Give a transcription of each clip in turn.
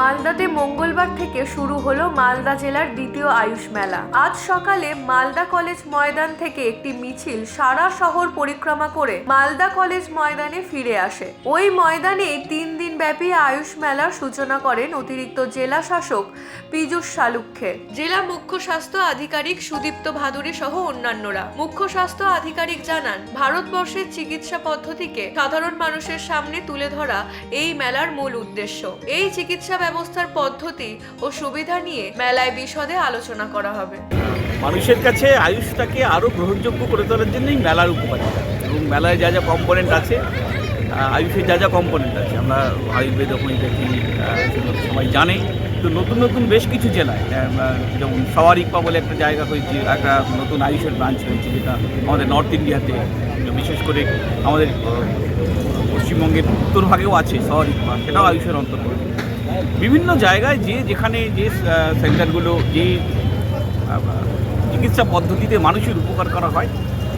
মালদাতে মঙ্গলবার থেকে শুরু হলো মালদা জেলার দ্বিতীয় আয়ুষ মেলা। আজ সকালে মালদা কলেজ ময়দান থেকে একটি মিছিল সারা শহর পরিক্রমা করে মালদা কলেজ ময়দানে ফিরে আসে। ওই ময়দানে তিন দিন ব্যাপী আয়ুষ মেলার সূচনা করেন অতিরিক্ত জেলা শাসক পীযূষ শালুক্ষে। জেলা মুখ্য স্বাস্থ্য আধিকারিক সুদীপ্ত ভাদুরী সহ অন্যান্যরা। মুখ্য স্বাস্থ্য আধিকারিক জানান ভারতবর্ষের চিকিৎসা পদ্ধতিকে সাধারণ মানুষের সামনে তুলে ধরা এই মেলার মূল উদ্দেশ্য। এই চিকিৎসা ব্যবস্থার পদ্ধতি ও সুবিধা নিয়ে মেলায় বিশদে আলোচনা করা হবে। মানুষের কাছে আয়ুষটাকে আরও গ্রহণযোগ্য করে তোলার জন্যই মেলার উপকারিতা। এবং মেলায় যা যা কম্পোনেন্ট আছে আয়ুষের যা যা কম্পোনেন্ট আছে, আমরা আয়ুর্বেদ সেগুলো সবাই জানে। তো নতুন নতুন বেশ কিছু জেলায় যেমন সওয়ারিকপা বলে একটা জায়গা হয়েছে, একটা নতুন আয়ুষের ব্রাঞ্চ হয়েছে, যেটা আমাদের নর্থ ইন্ডিয়াতে বিশেষ করে আমাদের পশ্চিমবঙ্গের উত্তর ভাগেও আছে সওয়ারিকপা সেটাও আয়ুষের অন্তর্গত বিভিন্ন জায়গায় যে যেখানে যে সেন্টারগুলো, যে চিকিৎসা পদ্ধতিতে মানুষের উপকার করা হয়,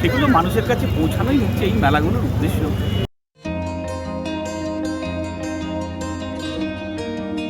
সেগুলো মানুষের কাছে পৌঁছানোই হচ্ছে এই মেলাগুলোর উদ্দেশ্য।